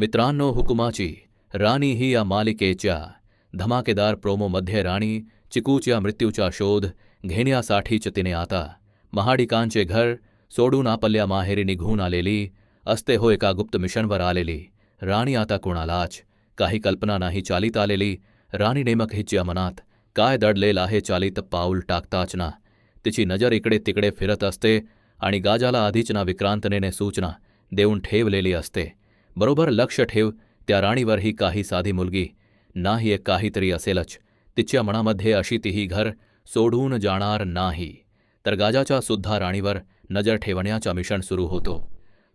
मित्रांनो हुकुमाची राणी ही या मालिकेच्या धमाकेदार प्रोमोमध्ये राणी चिकूच्या मृत्यूचा शोध घेण्यासाठीच तिने आता महाडिकांचे घर सोडून आपल्या माहेरी निघून आलेली असते हो एका गुप्त मिशनवर आलेली राणी आता कोणालाच काही कल्पना नाही चालीत आलेली राणी नेमक हिच्या मनात काय दडलेलं आहे चालीत पाऊल टाकताच ना तिची नजर इकडे तिकडे फिरत असते आणि गाजाला आधीच ना विक्रांतनेने सूचना देऊन ठेवलेली असते. बरोबर लक्ष ठेव त्या राणीवर ही काही साधी मुलगी नाही एक काहीतरी असेलच तिच्या मनामध्ये अशी तीही घर सोडून जाणार नाही. तर गाजाच्या सुद्धा राणीवर नजर ठेवण्याचा मिशन सुरू होतो.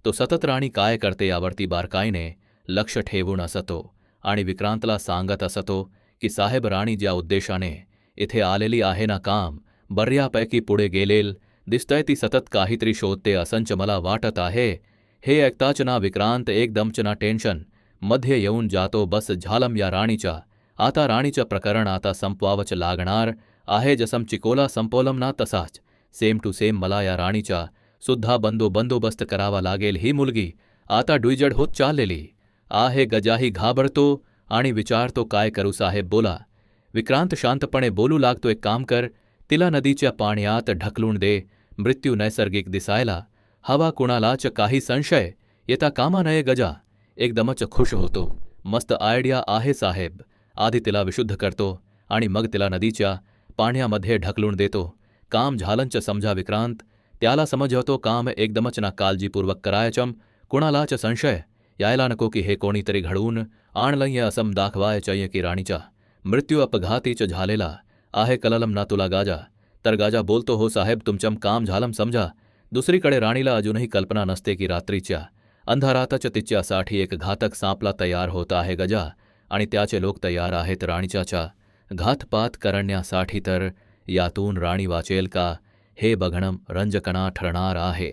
तो सतत राणी काय करते यावरती बारकाईने लक्ष ठेवून असतो आणि विक्रांतला सांगत असतो की साहेब राणी ज्या उद्देशाने इथे आलेली आहे ना काम बऱ्यापैकी पुढे गेलेल दिसतंय ती सतत काहीतरी शोधते असंच मला वाटत आहे हे ऐकताच ना विक्रांत एकदमच ना टेन्शनमध्ये येऊन जातो बस झालम या राणीच्या आता राणीचं प्रकरण आता संपवावच लागणार आहे जसम चिकोला संपवलम ना तसाच सेम टू सेम मला या राणीच्या सुद्धा बंदो बंदोबस्त करावा लागेल ही मुलगी आता डुईजड होत चाललेली आहे गजाही घाबरतो आणि विचारतो काय करू साहेब बोला विक्रांत शांतपणे बोलू लागतो एक काम कर तिला नदीच्या पाण्यात ढकलून दे मृत्यू नैसर्गिक दिसायला हवा कुणालाच काही संशय येता कामा नये गजा. एकदमच खुश होतो. मस्त आयडिया आहे साहेब. आधी तिला विशुद्ध करतो आणि मग तिला नदीच्या पाण्यामध्ये ढकलून देतो. काम झालंच समजा विक्रांत. त्याला समजवतो काम एकदमच ना काळजीपूर्वक करायचम. कुणालाच संशय? यायला नको की हे कोणीतरी घडवून आणलंय असम दाखवायचंय की राणीचा मृत्यू अपघातीच झालेला. आहे कललम ना तुला गाजा. तर गाजा बोलतो हो साहेब तुमचम काम झालम समजा दुसरीकडे राणीला अजूनही कल्पना नसते की रात्रीच्या अंधारातच तिच्यासाठी एक घातक सापला तयार होत आहे गजा आणि त्याचे लोक तयार आहेत राणीच्याच्या घातपात करण्यासाठी तर यातून राणी वाचेल का हे बघणं रंजकणा ठरणार आहे.